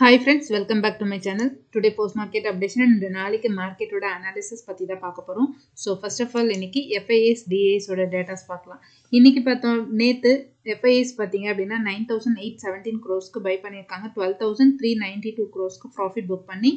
Hi friends welcome back to my channel today post market updation இந்த நாளைக்கு மார்க்கெட்டோட analysis பற்றி தான் பார்க்க போகிறோம் ஸோ ஃபர்ஸ்ட் ஆஃப் ஆல் இன்னைக்கு எஃப்ஐஎஸ் டிஏஎஸோட டேட்டாஸ் பார்க்கலாம். இன்றைக்கி பார்த்தோம் நேற்று எஃப்ஐஎஸ் பார்த்தீங்க அப்படின்னா நைன் தௌசண்ட் எயிட் செவன்டீன் க்ரோஸ்க்கு பை பண்ணியிருக்காங்க. Twelve thousand three ninety two க்ரோஸ்க்கு profit book பண்ணி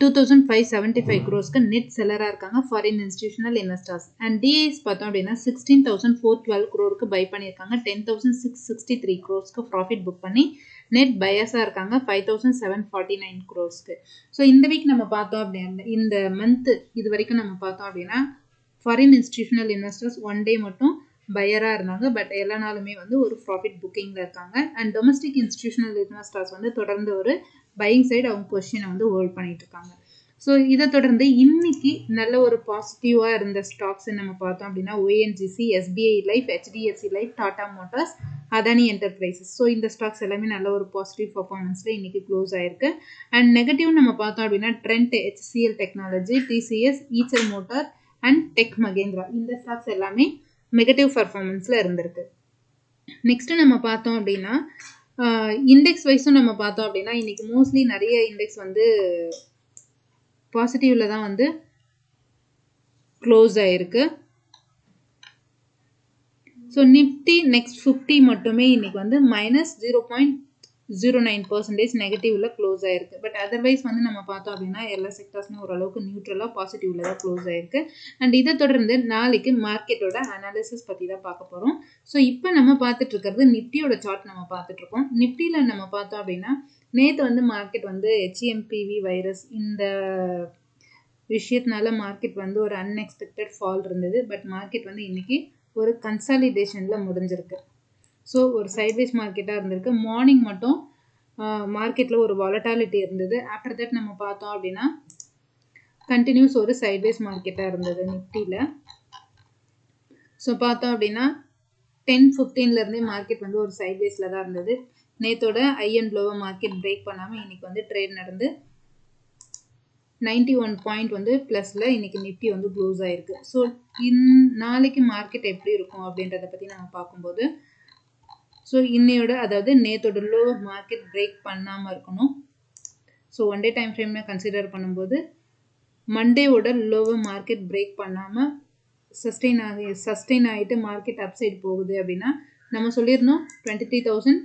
two thousand five seventy five க்ரோஸ்க்கு net செல்லராக இருக்காங்க foreign institutional investors and DIIs பார்த்தோம் அப்படின்னா sixteen thousand four twelve க்ரோருக்கு buy பண்ணியிருக்காங்க. Ten thousand six sixty three க்ரோஸ்க்கு profit book பண்ணி net பயஸாக இருக்காங்க five thousand seven forty nine க்ரோஸ்க்கு so இந்த வீக் நம்ம பார்த்தோம் அப்படின்னா இந்த மந்த்து இது வரைக்கும் நம்ம பார்த்தோம் அப்படின்னா foreign institutional investors one day மட்டும் பயராக இருந்தாங்க. பட் எல்லா நாளுமே வந்து ஒரு ப்ராஃபிட் புக்கிங்கில் இருக்காங்க. அண்ட் டொமஸ்டிக் இன்ஸ்டியூஷனல் இன்வெஸ்டர்ஸ் வந்து தொடர்ந்து ஒரு பையிங் சைடு அவங்க பொசிஷனை வந்து ஹோல்ட் பண்ணிட்டு இருக்காங்க. ஸோ இதை தொடர்ந்து இன்னைக்கு நல்ல ஒரு பாசிட்டிவாக இருந்த ஸ்டாக்ஸ் நம்ம பார்த்தோம் அப்படின்னா ONGC SBI life HDFC life Tata motors Adani enterprises so இந்த ஸ்டாக்ஸ் எல்லாமே நல்ல ஒரு பாசிட்டிவ் பர்ஃபார்மன்ஸில் இன்னைக்கு க்ளோஸ் ஆயிருக்கு. அண்ட் நெகட்டிவ் நம்ம பார்த்தோம் அப்படின்னா Trent HCL technology TCS Eicher motor and tech Mahindra இந்த ஸ்டாக்ஸ் எல்லாமே நெகட்டிவ் பர்ஃபார்மன்ஸில் இருந்திருக்கு. நெக்ஸ்ட்டு நம்ம பார்த்தோம் அப்படின்னா இண்டெக்ஸ் வைஸும் நம்ம பார்த்தோம் அப்படின்னா இன்றைக்கி மோஸ்ட்லி நிறைய இண்டெக்ஸ் வந்து பாசிட்டிவில் தான் வந்து க்ளோஸ் ஆகிருக்கு ஸோ நிஃப்டி நெக்ஸ்ட் ஃபிஃப்டி மட்டுமே இன்றைக்கி வந்து minus zero point zero nine percentage நெகட்டிவில் close ஆயிருக்கு. பட் அதர்வைஸ் வந்து நம்ம பார்த்தோம் அப்படின்னா எல்லா செக்டர்ஸ்மே ஓரளவுக்கு நியூட்ரலாக பாசிட்டிவில் தான் க்ளோஸ் ஆயிருக்கு. அண்ட் இதை தொடர்ந்து நாளைக்கு மார்க்கெட்டோட அனாலிசிஸ் பற்றி தான் பார்க்க போகிறோம் ஸோ இப்போ நம்ம பார்த்துட்டு இருக்கிறது நிஃப்டியோட சார்ட் நம்ம பார்த்துட்ருக்கோம் நிஃப்டியில் நம்ம பார்த்தோம் அப்படின்னா நேற்று வந்து மார்க்கெட் வந்து ஹெச்எம்பிவி வைரஸ் இந்த விஷயத்தினால மார்க்கெட் வந்து ஒரு அன்எக்ஸ்பெக்டட் ஃபால் இருந்தது. பட் மார்க்கெட் வந்து இன்றைக்கி ஒரு கன்சாலிடேஷனில் முடிஞ்சிருக்கு. ஸோ ஒரு சைட்வேஸ் மார்க்கெட்டாக இருந்திருக்கு. மார்னிங் மட்டும் மார்க்கெட்டில் ஒரு வாலட்டாலிட்டி இருந்தது. ஆஃப்டர் தட் நம்ம பார்த்தோம் அப்படின்னா கண்டினியூஸ் ஒரு சைட்வேஸ் மார்க்கெட்டாக இருந்தது நிஃப்டியில் ஸோ பார்த்தோம் அப்படின்னா டென் ஃபிஃப்டீன்லேருந்தே மார்க்கெட் வந்து ஒரு சைட்வேஸில் தான் இருந்தது. நேத்தோட ஐஎன் அண்ட் லோவை மார்க்கெட் பிரேக் பண்ணாமல் இன்றைக்கி வந்து ட்ரேட் நடந்து நைன்டி ஒன் பாயிண்ட் வந்து ப்ளஸில் இன்னைக்கு நிஃப்டி வந்து க்ளோஸ் ஆகிருக்கு ஸோ இன் நாளைக்கு மார்க்கெட் எப்படி இருக்கும் அப்படின்றத பற்றி நம்ம பார்க்கும்போது ஸோ இன்னையோட அதாவது நேத்தோட லோ மார்க்கெட் பிரேக் பண்ணாமல் இருக்கணும். ஸோ ஒன் டே டைம் ஃப்ரேமில் கன்சிடர் பண்ணும்போது மண்டேவோட லோவை மார்க்கெட் பிரேக் பண்ணாமல் சஸ்டெயின் ஆகி சஸ்டெயின் ஆகிட்டு மார்க்கெட் அப்சைட் போகுது அப்படின்னா நம்ம சொல்லியிருந்தோம் டுவெண்ட்டி த்ரீ தௌசண்ட்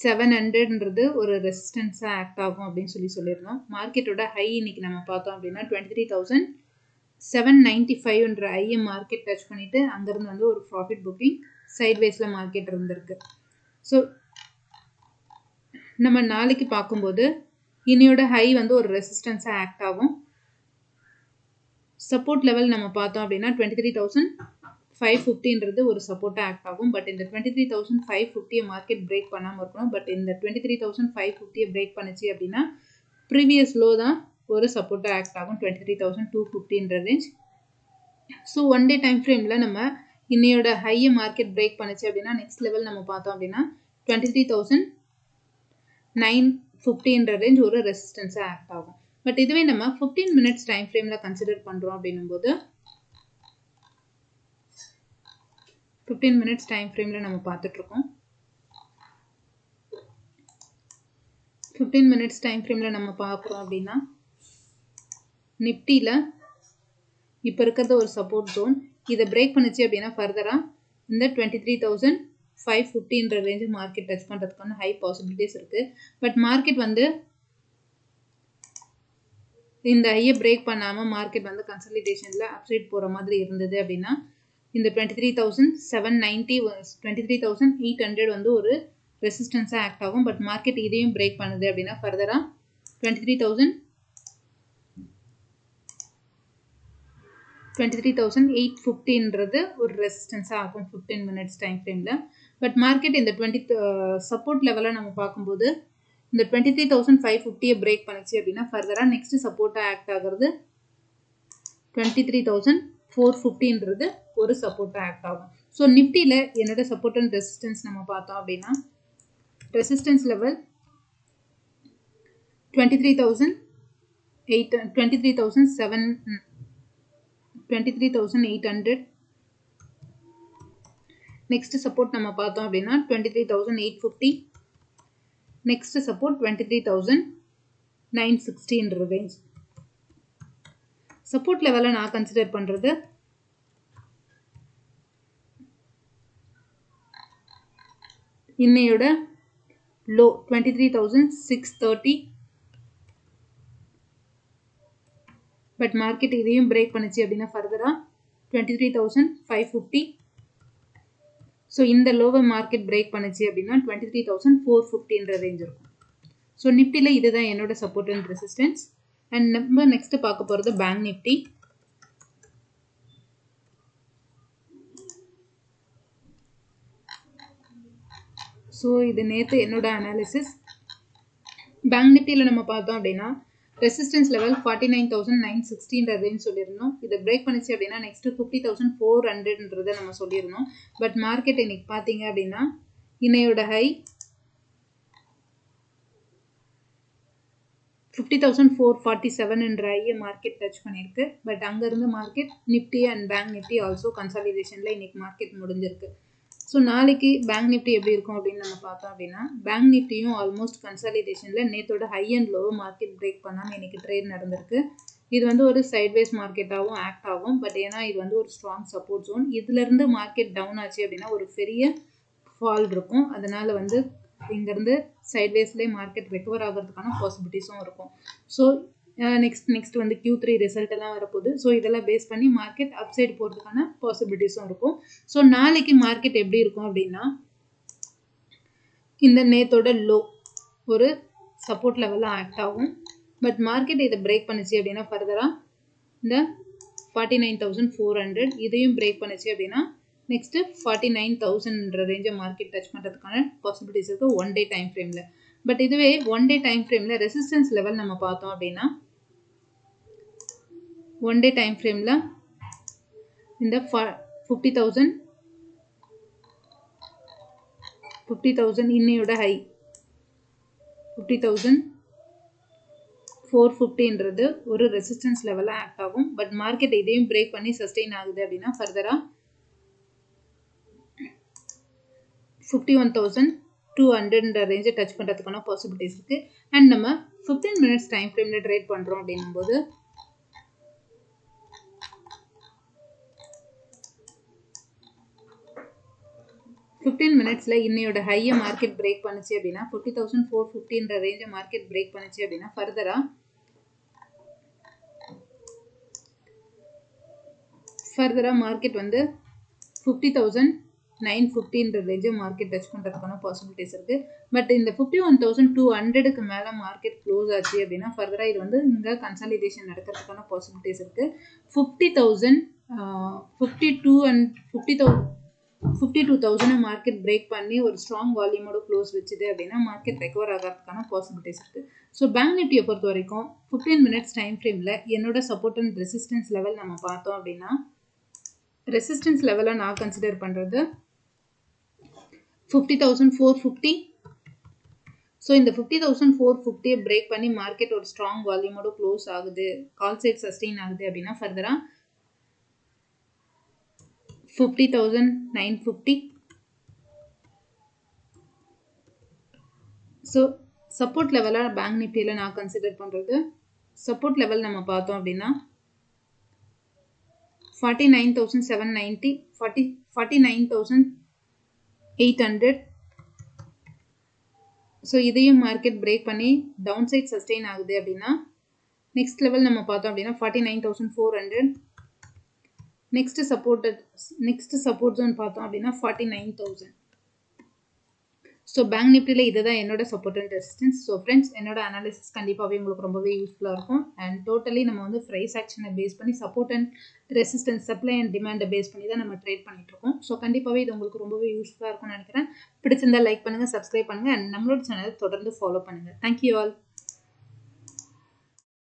செவன் ஹண்ட்ரட்ன்றது ஒரு ரெசிஸ்டன்ஸாக ஆக்ட் ஆகும் அப்படின்னு சொல்லி சொல்லியிருந்தோம். மார்க்கெட்டோட ஹை இன்னைக்கு நம்ம பார்த்தோம் அப்படின்னா twenty three thousand seven ninety ஃபைவ்ன்ற ஐயை மார்க்கெட் டச் பண்ணிவிட்டு அங்கேருந்து வந்து ஒரு ப்ராஃபிட் புக்கிங் சைட்வேஸில் மார்க்கெட் இருந்திருக்கு. ஸோ நம்ம நாளைக்கு பார்க்கும்போது இன்னையோட ஹை வந்து ஒரு ரெசிஸ்டன்ஸாக ஆக்ட் ஆகும். சப்போர்ட் லெவல் நம்ம பார்த்தோம் அப்படின்னா டுவெண்ட்டி த்ரீ தௌசண்ட் ஃபைவ் ஃபிஃப்டின்றது ஒரு சப்போர்ட்டாக ஆக்ட் ஆகும். பட் இந்த டுவெண்ட்டி த்ரீ தௌசண்ட் ஃபைவ் ஃபிஃப்டியை மார்க்கெட் பிரேக் பண்ணாமல் இருக்கணும். பட் இந்த டுவெண்ட்டி த்ரீ தௌசண்ட் ஃபைவ் ஃபிஃப்டியை பிரேக் பண்ணிச்சு அப்படின்னா ப்ரீவியஸ் லோ தான் ஒரு சப்போர்ட்டாக ஆக்ட் ஆகும். Twenty three thousand two ஃபிஃப்டின்ற range so one day time ஃப்ரேமில் நம்ம இன்னையோட ஹையை மார்க்கெட் பிரேக் பண்ணுச்சு அப்படின்னா நெக்ஸ்ட் லெவல் நம்ம பார்த்தோம் அப்படின்னா டுவெண்ட்டி த்ரீ தௌசண்ட் நைன் ஃபிஃப்டின்ற ரேஞ்ச் ஒரு ரெசிஸ்டன்ஸாக ஆக்ட் ஆகும். பட் இதுவே நம்ம ஃபிஃப்டீன் மினிட்ஸ் டைம் ஃப்ரேமில் கன்சிடர் பண்ணுறோம் அப்படின்னும் போது ஃபிஃப்டீன் மினிட்ஸ் டைம் ஃப்ரேமில் நம்ம பார்த்துட்ருக்கோம். ஃபிஃப்டீன் மினிட்ஸ் டைம் ஃப்ரேமில் நம்ம பார்க்குறோம் அப்படின்னா நிஃப்டியில் இப்போ இருக்கிறது ஒரு சப்போர்ட் ஜோன் இதை பிரேக் பண்ணுச்சு அப்படின்னா ஃபர்தராக இந்த டுவெண்ட்டி த்ரீ தௌசண்ட் ஃபைவ் ஃபிஃப்டின்ற ரேஞ்சு மார்க்கெட் டச் பண்ணுறதுக்கான ஹை பாசிபிலிட்டிஸ் இருக்குது பட் மார்க்கெட் வந்து இந்த ஐயை பிரேக் பண்ணாமல் மார்க்கெட் வந்து கன்சல்டேஷனில் அப்சைட் போகிற மாதிரி இருந்தது அப்படின்னா இந்த twenty three thousand seven ninety twenty three thousand eight hundred வந்து ஒரு ரெசிஸ்டன்ஸாக ஆக்ட் ஆகும். பட் மார்க்கெட் இதையும் பிரேக் பண்ணுது அப்படின்னா ஃபர்தராக twenty three thousand twenty three thousand eight ஃபிஃப்டின்றது ஒரு ரெசிஸ்டன்ஸாக ஆகும் ஃபிஃப்டீன் மினிட்ஸ் டைம் ஃப்ரேமில் பட் மார்க்கெட் இந்த டுவெண்ட்டி சப்போர்ட் லெவலில் நம்ம பார்க்கும்போது இந்த டுவெண்ட்டி த்ரீ தௌசண்ட் ஃபைவ் ஃபிஃப்டியை பிரேக் பண்ணிச்சு அப்படின்னா ஃபர்தராக நெக்ஸ்ட் சப்போர்ட்டாக ஆக்ட் ஆகிறது டுவெண்ட்டி த்ரீ தௌசண்ட் ஃபோர் ஃபிஃப்டின்றது ஒரு சப்போர்ட்டாக ஆக்ட் ஆகும். ஸோ நிஃப்டியில் என்னோட சப்போர்ட் அண்ட் ரெசிஸ்டன்ஸ் நம்ம பார்த்தோம் அப்படின்னா resistance level twenty three thousand eight twenty three thousand seven twenty three thousand eight hundred next support நம்ம பார்த்தோம் அப்படின்னா twenty three thousand eight fifty next support twenty three thousand nine சிக்ஸ்டின்ற range support லெவலில் நான் consider பண்ணுறது இன்னையோட low twenty three thousand six thirty but market இதையும் break பண்ணுச்சு அப்படின்னா ஃபர்தராக twenty three thousand five fifty so இந்த லோவை மார்க்கெட் பிரேக் பண்ணுச்சு அப்படின்னா டுவெண்ட்டி த்ரீ தௌசண்ட் ஃபோர் ஃபிஃப்டின்ற ரேஞ்ச் இருக்கும். ஸோ நிஃப்டியில் இதுதான் என்னோட சப்போர்ட் அண்ட் ரெசிஸ்டன்ஸ் அண்ட் நம்ம நெக்ஸ்ட் பார்க்க போகிறது பேங்க் நிஃப்டி ஸோ இது நேற்று என்னோட அனாலிசிஸ் பேங்க் நிஃப்டியில் நம்ம பார்த்தோம் அப்படின்னா resistance level forty nine thousand nine சிக்ஸ்டின்ற சொல்லியிருந்தோம். இதை பிரேக் பண்ணிச்சு அப்படின்னா நெக்ஸ்ட் ஃபிஃப்டி தௌசண்ட் ஃபோர் ஹண்ட்ரட்ன்றதை நம்ம சொல்லியிருந்தோம். பட் மார்க்கெட் இன்னைக்கு பார்த்தீங்க அப்படின்னா இன்னையோட high fifty thousand four forty செவன்ன்ற ஐயை மார்க்கெட் டச் பண்ணியிருக்கு பட் அங்கேருந்து market Nifty and bank Nifty also கன்சாலிடேஷனில் இன்றைக்கி மார்க்கெட் முடிஞ்சிருக்கு. ஸோ நாளைக்கு பேங்க் நிஃப்டி எப்படி இருக்கும் அப்படின்னு நம்ம பார்த்தோம் அப்படின்னா பேங்க் நிஃப்டியும் ஆல்மோஸ்ட் கன்சாலிடேஷனில் நேத்தோட high and low market break பண்ணாமல் இன்றைக்கி ட்ரேட் நடந்திருக்கு. இது வந்து ஒரு சைட்வேஸ் மார்க்கெட்டாகவும் ஆக்ட் ஆகும். பட் ஏன்னா இது வந்து ஒரு ஸ்ட்ராங் சப்போர்ட் ஜோன் இதுலேருந்து மார்க்கெட் டவுன் ஆச்சு அப்படின்னா ஒரு பெரிய ஃபால் இருக்கும். அதனால் வந்து இங்கேருந்து சைட்வேஸ்லேயே மார்க்கெட் ரெக்கவர் ஆகிறதுக்கான பாசிபிலிட்டிஸும் இருக்கும். ஸோ நெக்ஸ்ட் நெக்ஸ்ட் வந்து கியூ த்ரீ ரிசல்ட் எல்லாம் வரப்போகுது. ஸோ இதெல்லாம் பேஸ் பண்ணி மார்க்கெட் அப் சைடு போகிறதுக்கான பாசிபிலிட்டிஸும் இருக்கும். ஸோ நாளைக்கு மார்க்கெட் எப்படி இருக்கும் அப்படின்னா இந்த நேத்தோட லோ ஒரு சப்போர்ட் லெவலில் ஆக்ட் ஆகும். பட் மார்க்கெட் இதை பிரேக் பண்ணுச்சு அப்படின்னா ஃபர்தராக இந்த forty nine thousand four hundred இதையும் பிரேக் பண்ணுச்சு அப்படின்னா நெக்ஸ்ட்டு ஃபார்ட்டி நைன் தௌசண்ட்ன்ற ரேஞ்சை மார்க்கெட் டச் பண்ணுறதுக்கான பாசிபிலிட்டிஸ் இருக்குது ஒன் டே டைம் ஃப்ரேமில் பட் இதுவே ஒன் டே டைம் ஃப்ரேமில் ரெசிஸ்டன்ஸ் லெவல் நம்ம பார்த்தோம் அப்படின்னா ஒன் டே டைம் ஃப்ரேமில் இந்த ஃபிஃப்டி தௌசண்ட் ஃபிஃப்டி தௌசண்ட் இன்னையோட ஹை ஃபிஃப்டி தௌசண்ட் ஃபோர் ஃபிஃப்டின்றது ஒரு ரெசிஸ்டன்ஸ் லெவலில் ஆக்ட் ஆகும். பட் மார்க்கெட் இதையும் பிரேக் பண்ணி சஸ்டெயின் ஆகுது அப்படின்னா ஃபர்தராக ஃபிஃப்டி ஒன் தௌசண்ட் டூ ஹண்ட்ரட்ன்ற ரேஞ்சை டச் பண்ணுறதுக்கான பாசிபிலிட்டிஸ் இருக்குது அண்ட் நம்ம ஃபிஃப்டீன் மினிட்ஸ் டைம் ஃப்ரேமில் ட்ரேட் பண்ணுறோம் அப்படின்னும்போது ஃபிஃப்டீன் மினிட்ஸில் இன்னையோட ஹையை மார்க்கெட் பிரேக் பண்ணுச்சு அப்படின்னா ஃபிஃப்டி தௌசண்ட் ஃபோர் ஃபிஃப்டின்ற ரேஞ்சை மார்க்கெட் பிரேக் பண்ணுச்சு அப்படின்னா ஃபர்தராக ஃபர்தராக மார்க்கெட் வந்து ஃபிஃப்டி தௌசண்ட் நைன் ஃபிஃப்டின்ற ரேஞ்சை மார்க்கெட் டச் பண்ணுறதுக்கான பாசிபிலிட்டிஸ் இருக்குது பட் இந்த ஃபிஃப்டி ஒன் தௌசண்ட் டூ ஹண்ட்ரடுக்கு மேலே மார்க்கெட் க்ளோஸ் ஆச்சு அப்படின்னா ஃபர்தராக இது வந்து இங்கே கன்சாலிடேஷன் நடக்கிறதுக்கான பாசிபிலிட்டிஸ் இருக்குது fifty thousand fifty two and fifty thou fifty two thousand market break பண்ணி ஒரு ஸ்ட்ராங் வால்யூமோட க்ளோஸ் வச்சுது அப்படின்னா மார்க்கெட் ரெக்கவர் ஆகிறதுக்கான பாசிபிலிட்டிஸ் இருக்குது ஸோ பேங்க் நிஃப்டியை பொறுத்த வரைக்கும் ஃபிஃப்டீன் மினிட்ஸ் டைம் ஃப்ரேமில் என்னோட சப்போர்ட் அண்ட் ரெசிஸ்டன்ஸ் லெவல் நம்ம பார்த்தோம் அப்படின்னா ரெசிஸ்டன்ஸ் லெவலை நான் கன்சிடர் பண்ணுறது fifty thousand four fifty so இந்த ஃபிஃப்டி தௌசண்ட் ஃபோர் ஃபிஃப்டியை பிரேக் பண்ணி மார்க்கெட் ஒரு ஸ்ட்ராங் வால்யூமோட க்ளோஸ் ஆகுது. கால் சைட் சஸ்டெயின் ஆகுது அப்படின்னா ஃபர்தராக fifty thousand nine fifty so support லெவலாக பேங்க் நிஃப்டியில் நான் கன்சிடர் பண்ணுறது சப்போர்ட் லெவல் நம்ம பார்த்தோம் அப்படின்னா forty nine thousand seven ninety forty forty nine thousand eight hundred so இதையும் மார்க்கெட் பிரேக் பண்ணி டவுன் சைட் சஸ்டெயின் ஆகுது அப்படின்னா நெக்ஸ்ட் லெவல் நம்ம பார்த்தோம் அப்படின்னா forty nine thousand four hundred next support next support zone பார்த்தோம் அப்படின்னா forty nine thousand so bank நிஃப்டியில் இதுதான் என்னோட support and resistance so friends என்னோட அனாலிசிஸ் கண்டிப்பாகவே உங்களுக்கு ரொம்பவே யூஸ்ஃபுல்லாக இருக்கும். அண்ட் டோட்டலி நம்ம வந்து ப்ரைஸ் ஆக்ஷனை பேஸ் பண்ணி support and resistance supply and டிமாண்டை base பண்ணி தான் நம்ம ட்ரேட் பண்ணிட்டு இருக்கோம். ஸோ கண்டிப்பாகவே இது உங்களுக்கு ரொம்பவே யூஸ்ஃபுல்லாக இருக்கும்னு நினைக்கிறேன். பிடிச்சிருந்தா லைக் பண்ணுங்கள் சப்ஸ்கிரைப் பண்ணுங்கள் அண்ட் நம்மளோட சேனலை தொடர்ந்து ஃபாலோ பண்ணுங்கள் தேங்க்யூ ஆல்